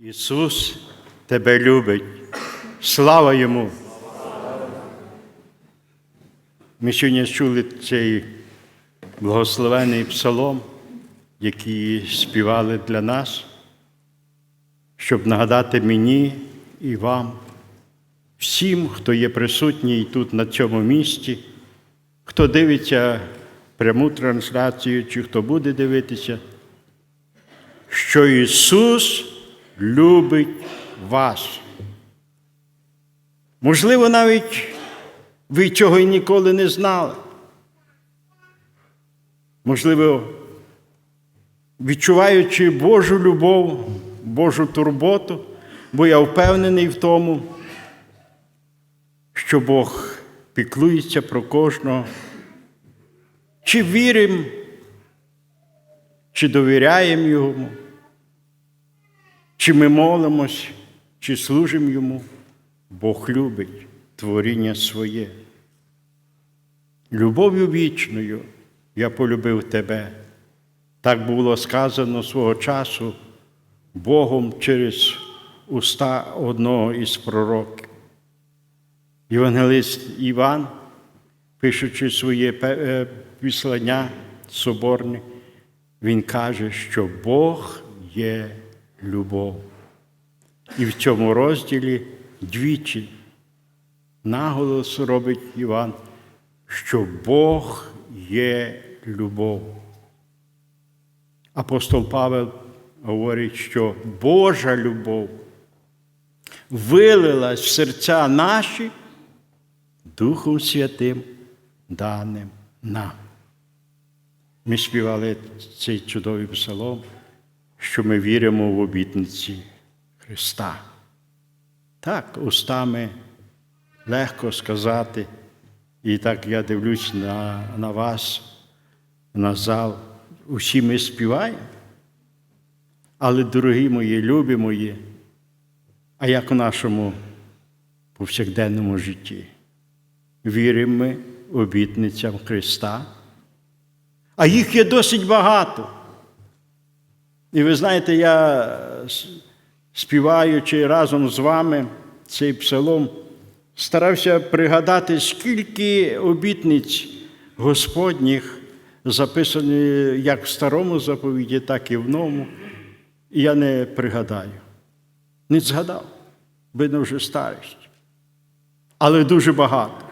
Ісус тебе любить. Слава Йому! Ми сьогодні чули цей благословений псалом, який співали для нас, щоб нагадати мені і вам, всім, хто є присутній тут на цьому місці, хто дивиться пряму трансляцію, чи хто буде дивитися, що Ісус любить вас. Можливо, навіть ви цього і ніколи не знали. Можливо, відчуваючи Божу любов, Божу турботу, бо я впевнений в тому, що Бог піклується про кожного. Чи віримо, чи довіряємо Йому, чи ми молимось, чи служимо Йому, Бог любить творіння своє. Любов'ю вічною я полюбив тебе. Так було сказано свого часу Богом через уста одного із пророків. Євангелист Іван, пишучи своє е, післання соборне, він каже, що Бог є любов. І в цьому розділі двічі наголос робить Іван, що Бог є любов. Апостол Павел говорить, що Божа любов вилилась в серця наші Духом Святим, даним нам. Ми співали цей чудовий псалом, що ми віримо в обітниці Христа. Так, устами легко сказати, і так я дивлюсь на, на вас, на зал. Усі ми співаємо. Але, дорогі мої, любі мої, а як у нашому повсякденному житті? Віримо ми обітницям Христа, а їх є досить багато. І ви знаєте, я співаючи разом з вами цей псалом, старався пригадати, скільки обітниць Господніх записані як в старому заповіді, так і в новому. Я не пригадаю. Не згадав, видно вже старість. Але дуже багато.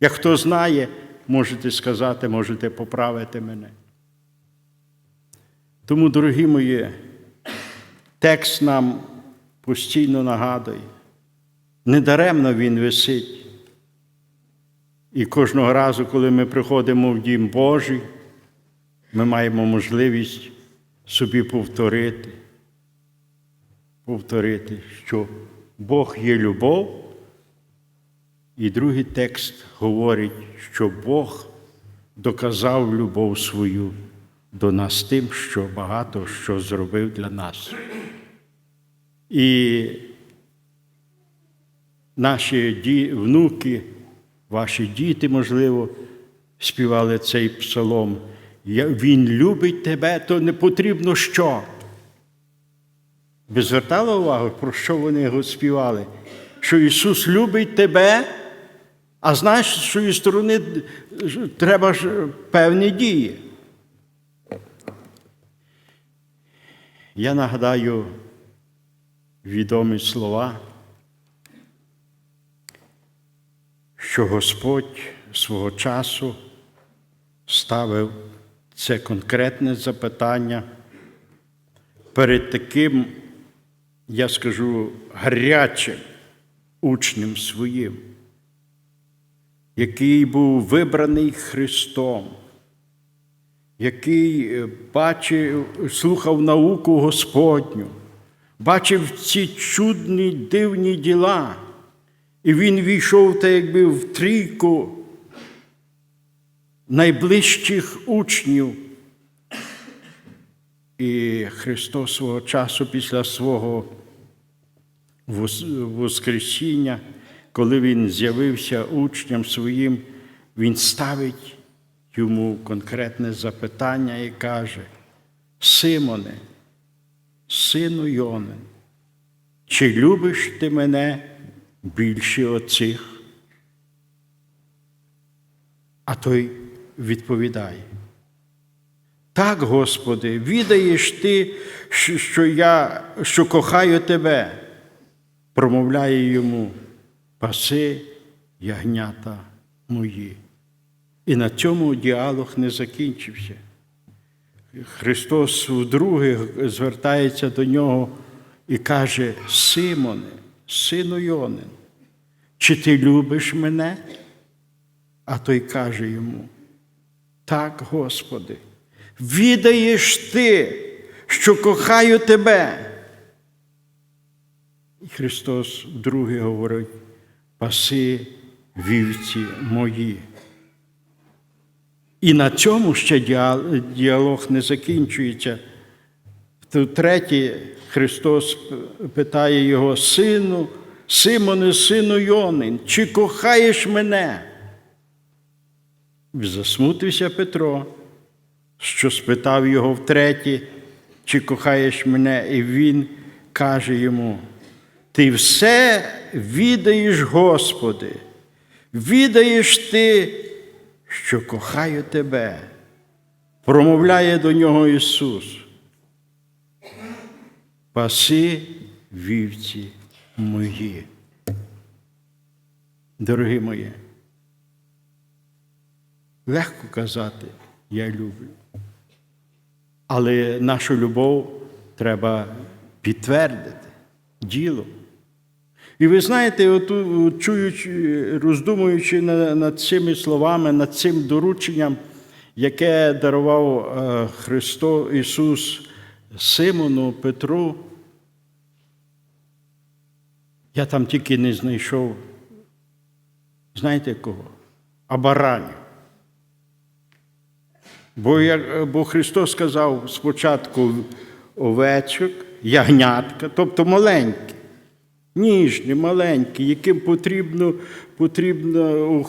Як хто знає, можете сказати, можете поправити мене. Тому, дорогі мої, текст нам постійно нагадує, недаремно він висить. І кожного разу, коли ми приходимо в Дім Божий, ми маємо можливість собі повторити, повторити, що Бог є любов. І другий текст говорить, що Бог доказав любов свою до нас тим, що багато що зробив для нас. І наші ді... внуки, ваші діти, можливо, співали цей псалом. Він любить тебе, то не потрібно що. Ви звертали увагу, про що вони його співали? Що Ісус любить тебе, а знаєш, з своєї сторони треба ж певні дії. Я нагадаю відомі слова, що Господь свого часу ставив це конкретне запитання перед таким, я скажу, гарячим учнем своїм, який був вибраний Христом, який бачив, слухав науку Господню, бачив ці чудні дивні діла, і він війшов так якби в трійку найближчих учнів. І Христос свого часу після свого Воскресіння, коли Він з'явився учням своїм, Він ставить йому конкретне запитання і каже: Симоне, сину Йонин, чи любиш ти мене більше оцих? А той відповідає. Так, Господи, відаєш ти, що- я що кохаю тебе, промовляє йому, паси ягнята мої. І на цьому діалог не закінчився. Христос вдруге звертається до нього і каже: Симоне, сину Йонин, чи ти любиш мене? А той каже йому: Так, Господи, відаєш ти, що кохаю тебе. І Христос вдруге говорить: паси вівці мої. І на цьому ще діалог не закінчується. Третє, Христос питає його, сину, Симоне, сину Йонин, чи кохаєш мене? Засмутився Петро, що спитав його втретє, чи кохаєш мене, і він каже йому: Ти все відаєш, Господи, відаєш ти, що кохаю тебе, промовляє до нього Ісус. Паси вівці мої. Дорогі мої, легко казати, я люблю. Але нашу любов треба підтвердити ділом. І ви знаєте, от, чуючи, роздумуючи на- над цими словами, над цим дорученням, яке дарував е, Христо Ісус Симону Петру, я там тільки не знайшов, знаєте кого? А. Бо, бо Христос сказав спочатку овечок, ягнятка, тобто маленькі, ніжні, маленькі, яким потрібно, потрібно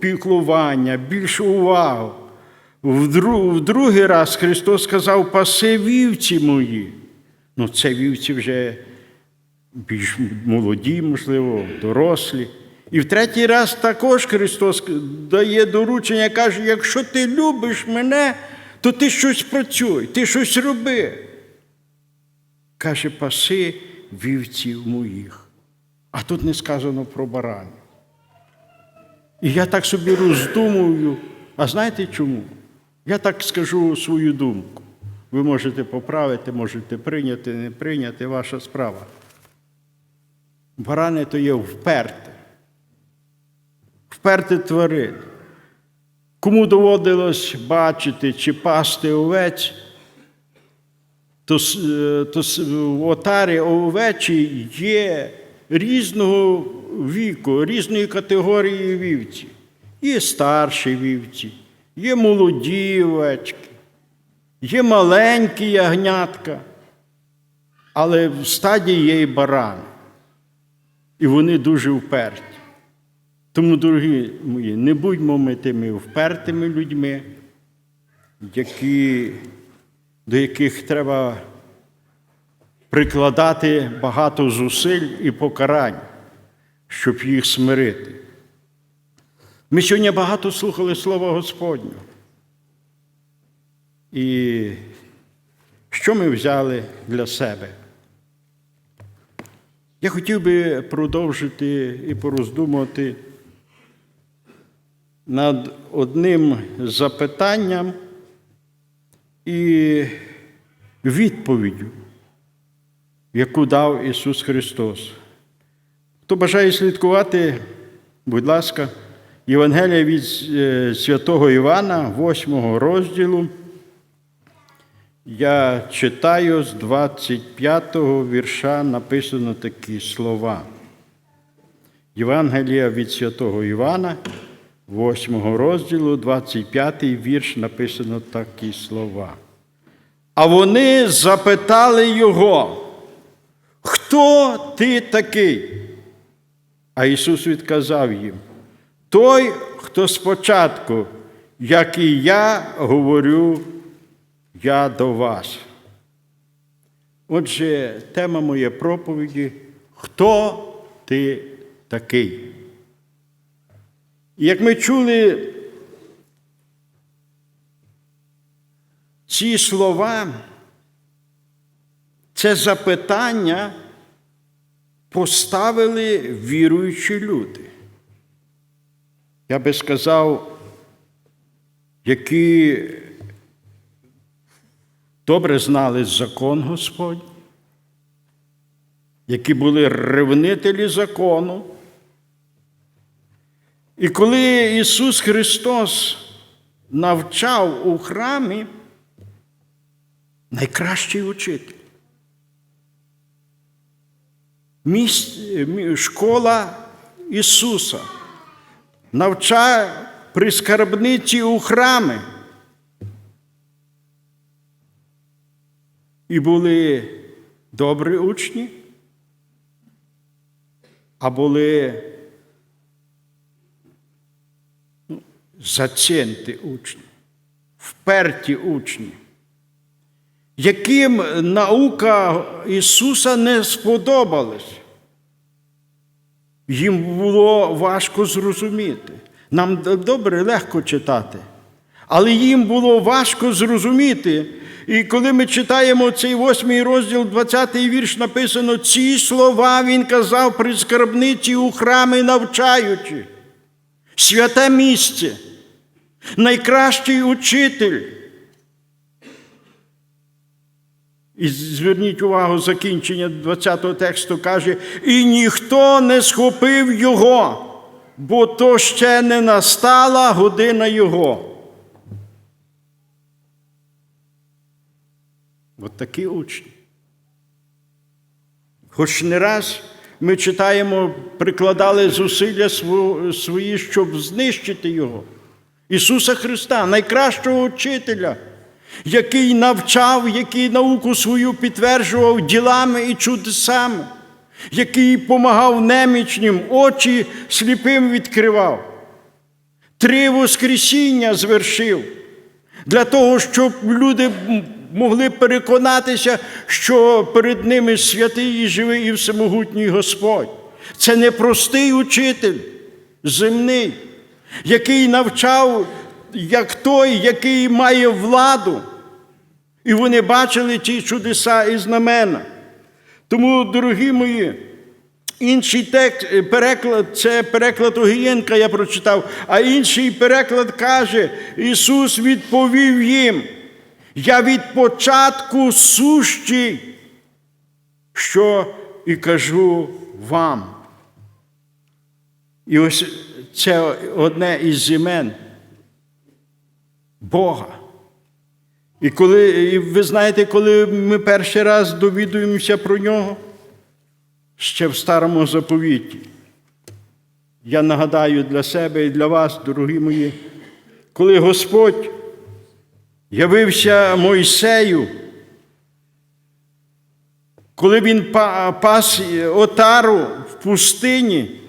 піклування. В, дру, в другий раз Христос сказав, паси вівці мої. Ну, це вівці вже більш молоді, можливо, дорослі. І в третій раз також Христос дає доручення, каже: якщо ти любиш мене, то ти щось працюй, ти щось роби. Каже, паси вівців моїх. А тут не сказано про баранів. І я так собі роздумую, а знаєте чому? Я так скажу свою думку. Ви можете поправити, можете прийняти, не прийняти, ваша справа. Барани то є вперте. Вперте тварин. Кому доводилось бачити чи пасти овець, то, е, в отарі овечі є різного віку, різної категорії вівці. Є старші вівці, є молоді овечки, є маленькі ягнятка, але в стадії є і баран. І вони дуже вперті. Тому, дорогі мої, не будьмо ми тими впертими людьми, які, до яких треба прикладати багато зусиль і покарань, щоб їх смирити. Ми сьогодні багато слухали Слова Господнього. І що ми взяли для себе? Я хотів би продовжити і пороздумувати над одним запитанням і відповіддю, яку дав Ісус Христос. Хто бажає слідкувати, будь ласка, Євангелія від е, святого Івана, 8 розділу. Я читаю з 25-го вірша написано такі слова. Євангелія від святого Івана, 8 розділу, 25-й вірш написано такі слова. А вони запитали його, хто ти такий? А Ісус відказав їм: Той, хто спочатку, як і я говорю, я до вас. Отже, тема моєї проповіді Хто ти такий? Як ми чули, ці слова, це запитання поставили віруючі люди. Я би сказав, які добре знали закон Господь, які були ревнителі закону. І коли Ісус Христос навчав у храмі, найкращий учитель. Школа Ісуса навчає при скарбниці у храмі. І були добрі учні, а були ну, зацінті учні, вперті учні, яким наука Ісуса не сподобалась. Їм було важко зрозуміти. Нам добре, легко читати. Але їм було важко зрозуміти. І коли ми читаємо цей восьмий розділ, 20-й вірш, написано, ці слова він казав при скарбниці у храмі навчаючи. Святе місце, найкращий учитель. І зверніть увагу, закінчення 20-го тексту каже, і ніхто не схопив його, бо то ще не настала година його. От такі учні. Хоч не раз ми читаємо, прикладали зусилля свої, щоб знищити його. Ісуса Христа, найкращого вчителя, який навчав, який науку свою підтверджував ділами і чудесами, який помагав немічним, очі сліпим відкривав. Три Воскресіння звершив для того, щоб люди могли переконатися, що перед ними святий і живий і всемогутній Господь. Це не простий учитель земний, який навчав, як той, який має владу. І вони бачили ті чудеса і знамена. Тому, дорогі мої, Інший текст, е, переклад, це переклад Огієнка, я прочитав, а інший переклад каже, Ісус відповів їм, я від початку сущий, що і кажу вам. І ось це одне із імен Бога. І коли, і ви знаєте, коли ми перший раз довідуємося про нього, ще в старому заповіті. Я нагадаю для себе і для вас, дорогі мої, коли Господь явився Мойсею, коли він пас отару в пустині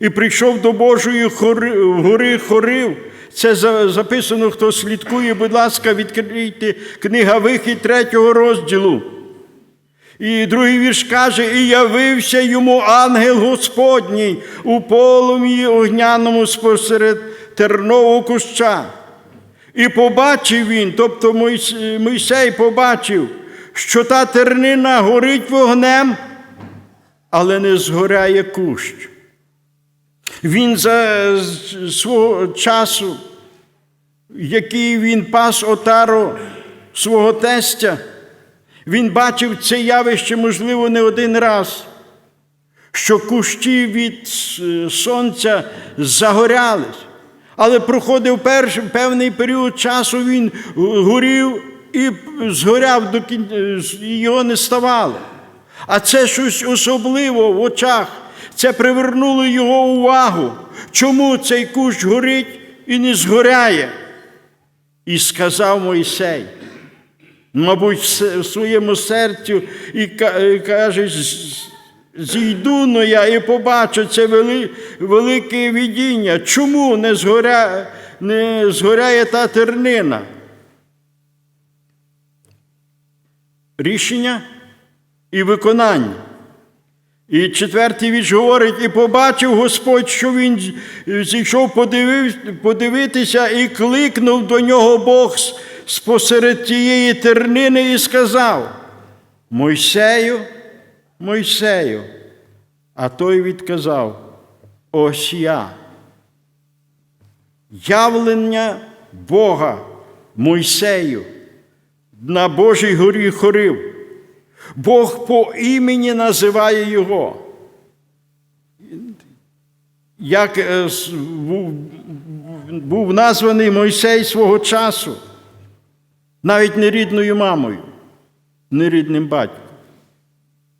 і прийшов до Божої гори Хорив, це записано, хто слідкує, будь ласка, відкрийте книга Вихід третього розділу. І другий вірш каже, і явився йому ангел Господній у полум'ї огняному спосеред тернового куща. І побачив він, тобто Мойсей побачив, що та тернина горить вогнем, але не згоряє кущ. Він за свого часу, який він пас отару свого тестя, він бачив це явище, можливо, не один раз, що кущі від сонця загорялись. Але проходив перший, певний період часу, він горів і згоряв до кін... його не ставало. А це щось особливе в очах. Це привернуло його увагу. Чому цей кущ горить і не згоряє? І сказав Мойсей, мабуть, в своєму серцю і каже, «З- зійду но я і побачу це вели- велике видіння. Чому не, згоря, не згоряє та тернина? Рішення і виконання. І четвертий вірш говорить, і побачив Господь, що він зійшов подивив, подивитися, і кликнув до нього Бог спосеред тієї тернини і сказав: Мойсею, Мойсею. А той відказав: Ось я. Явлення Бога Мойсею на Божій горі Хорив. Бог по імені називає його. Як е, був, названий Мойсей свого часу, навіть не рідною мамою, не рідним батьком,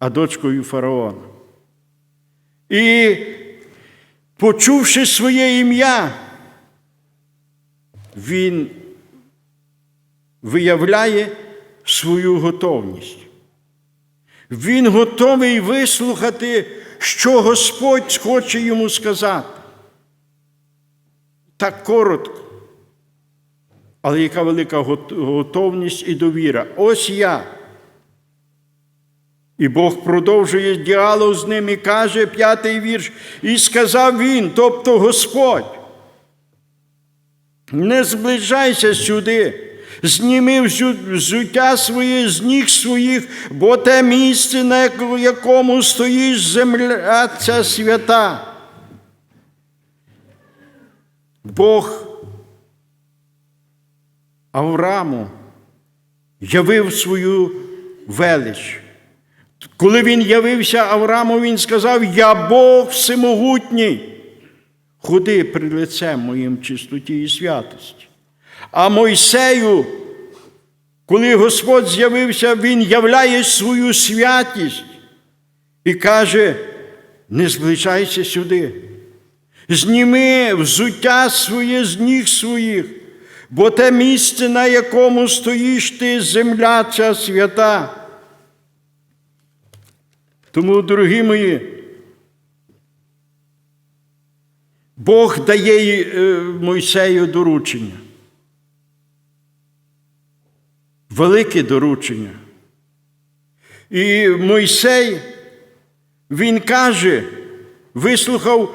а дочкою фараона. І почувши своє ім'я, він виявляє свою готовність. Він готовий вислухати, що Господь хоче йому сказати. Так коротко. Але яка велика готовність і довіра. Ось я. І Бог продовжує діалог з ним і каже, п'ятий вірш, і сказав він, тобто Господь. Не зближайся сюди, зніми взуття своє з ніг своїх, бо те місце, на якому стоїш земля ця свята. Бог Аврааму явив свою велич. Коли він явився Аврааму, він сказав: Я Бог всемогутній. Ходи при лицем моїм чистоті і святості. А Мойсею, коли Господь з'явився, Він являє свою святість і каже: не зближайся сюди, зніми взуття своє з ніг своїх, бо те місце, на якому стоїш ти, земля ця свята. Тому, дорогі мої, Бог дає е, Мойсею доручення. Велике доручення. І Мойсей, він каже, вислухав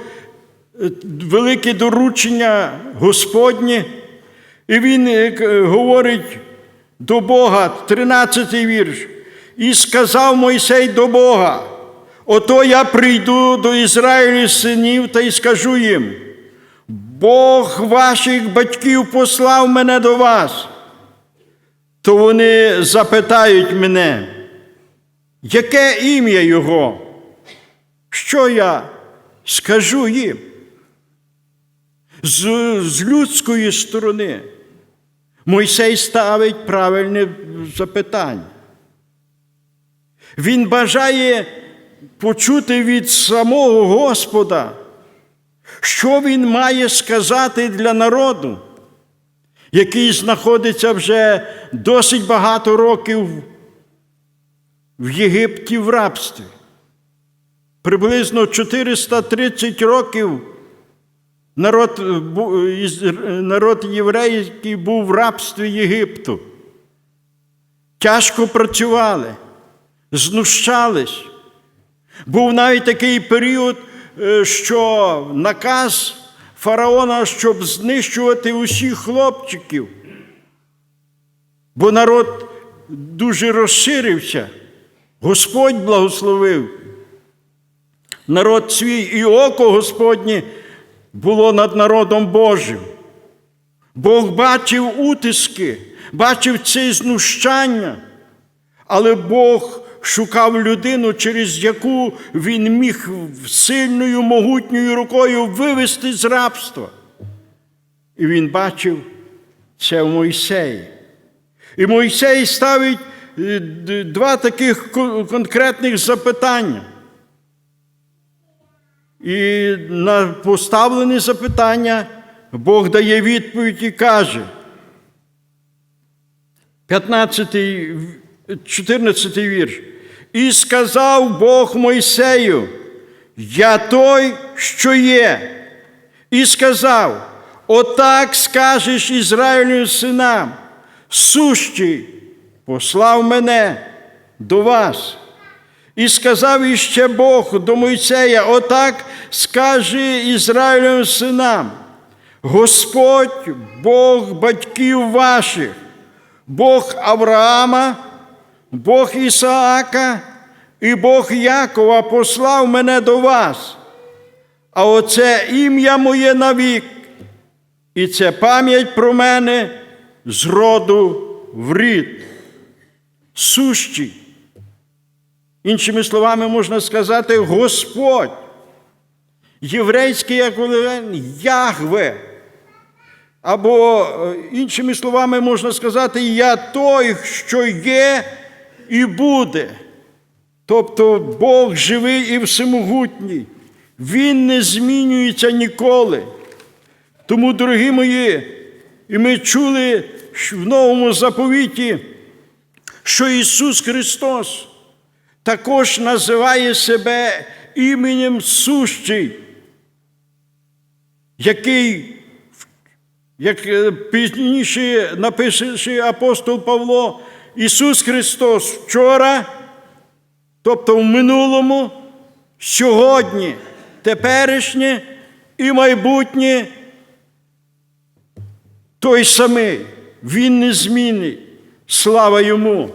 е, велике доручення Господнє, і він е, говорить до Бога, 13 вірш. І сказав Мойсей до Бога: Ото я прийду до Ізраїлю синів та й скажу їм: Бог ваших батьків послав мене до вас. То вони запитають мене, яке ім'я Його? Що я скажу їм? З, з людської сторони Мойсей ставить правильне запитання. Він бажає почути від самого Господа, що він має сказати для народу, який знаходиться вже досить багато років в Єгипті в рабстві. Приблизно 430 років народ, народ єврейський був в рабстві Єгипту. Тяжко працювали, знущались. Був навіть такий період, е, що наказ фараона, щоб знищувати усіх хлопчиків. Бо народ дуже розширився. Господь благословив. Народ свій і око Господнє було над народом Божим. Бог бачив утиски, бачив це знущання, але Бог шукав людину, через яку він міг сильною, могутньою рукою вивести з рабства. І він бачив це в Мойсеї. І Мойсей ставить е, два таких конкретних запитання. І на поставлене запитання Бог дає відповідь і каже, 15, 14 вірш. І сказав Бог Мойсею, я той, що є. І сказав: Отак скажеш Ізраїлю синам, сущий послав мене до вас. І сказав іще Бог до Мойсея, отак скаже Ізраїлем синам, Господь Бог батьків ваших, Бог Авраама, Бог Ісаака і Бог Якова послав мене до вас. А оце ім'я моє навік, і це пам'ять про мене з роду в рід. Сущий. Іншими словами, можна сказати, Господь. Єврейський еквівалент Ягве. Або, е, іншими словами, можна сказати, я той, що є і буде. Тобто Бог живий і всемогутній. Він не змінюється ніколи. Тому, дорогі мої, і ми чули в новому заповіті, що Ісус Христос також називає себе іменем сущий, який, як е, пізніше напише апостол Павло, Ісус Христос вчора, тобто в минулому, сьогодні, теперішнє і майбутнє той самий, Він незмінний, слава йому.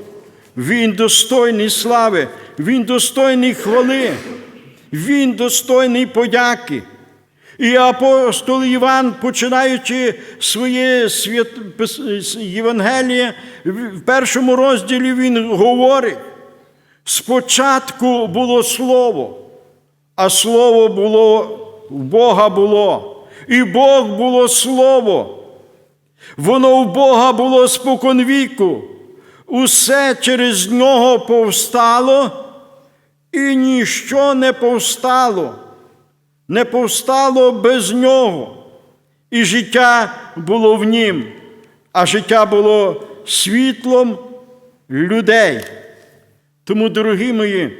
Він достойний слави, Він достойний хвали, Він достойний подяки. І апостол Іван, починаючи своє свят... Євангеліє, в першому розділі він говорить: спочатку було слово, а слово було в Бога було, і Бог було слово. Воно в Бога було споконвіку, усе через нього повстало, і ніщо не повстало, не повстало без нього, і життя було в нім, а життя було світлом людей. Тому, дорогі мої,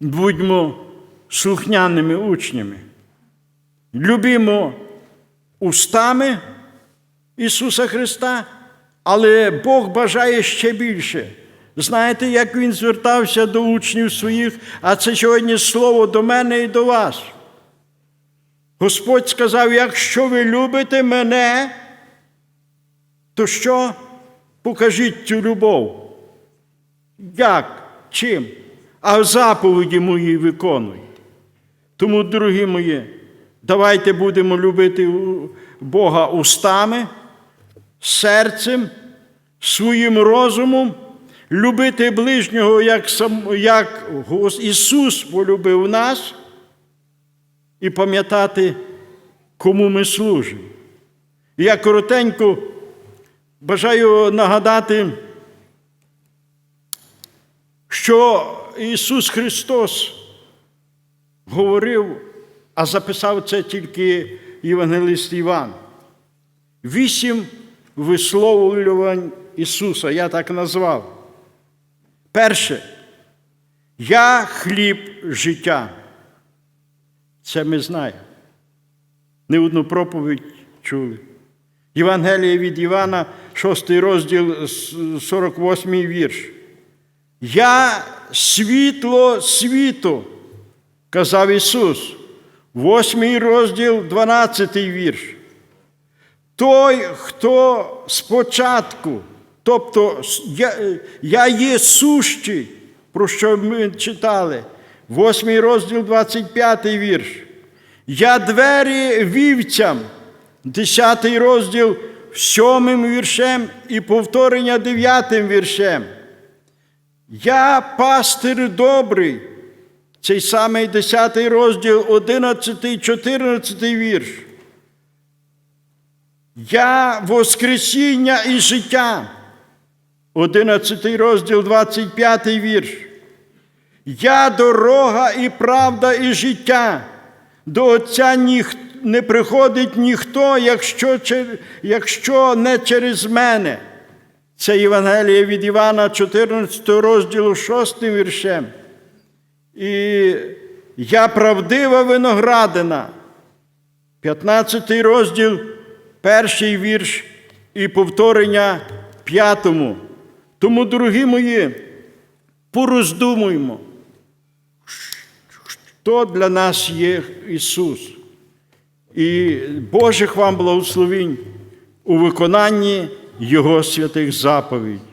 будьмо слухняними учнями, любімо устами. Ісуса Христа, але Бог бажає ще більше. Знаєте, як Він звертався до учнів своїх, а це сьогодні слово до мене і до вас. Господь сказав: якщо ви любите мене, то що? Покажіть цю любов. Як? Чим? А заповіді мої виконуйте. Тому, дорогі мої, давайте будемо любити Бога устами серцем, своїм розумом, любити ближнього, як, сам, як Ісус полюбив нас, і пам'ятати, кому ми служимо. Я коротенько бажаю нагадати, що Ісус Христос говорив, а записав це тільки Євангелист Іван. Вісім висловлювань Ісуса, я так назвав. Перше, я хліб життя. Це ми знаємо. Не одну проповідь чули. Євангеліє від Івана, 6 розділ, 48 вірш. Я світло світу, казав Ісус. Восьмий розділ, 12 вірш. Той, хто спочатку, тобто я, я є сущий, про що ми читали, восьмий розділ, 25 вірш. Я двері вівцям, 10 розділ, сьомим віршем і повторення дев'ятим віршем. Я пастир добрий, цей самий 10 розділ, 11, 14 вірш. Я Воскресіння і життя. 11 розділ, 25 вірш. Я дорога і правда, і життя. До Отця ніх, не приходить ніхто, якщо, якщо не через мене. Це Євангеліє від Івана, 14 розділу, 6 віршем. І я правдива виноградина. 15 розділ, перший вірш і повторення п'ятому. Тому, дорогі мої, пороздумуймо, хто для нас є Ісус. І Божих вам благословінь у виконанні Його святих заповідь.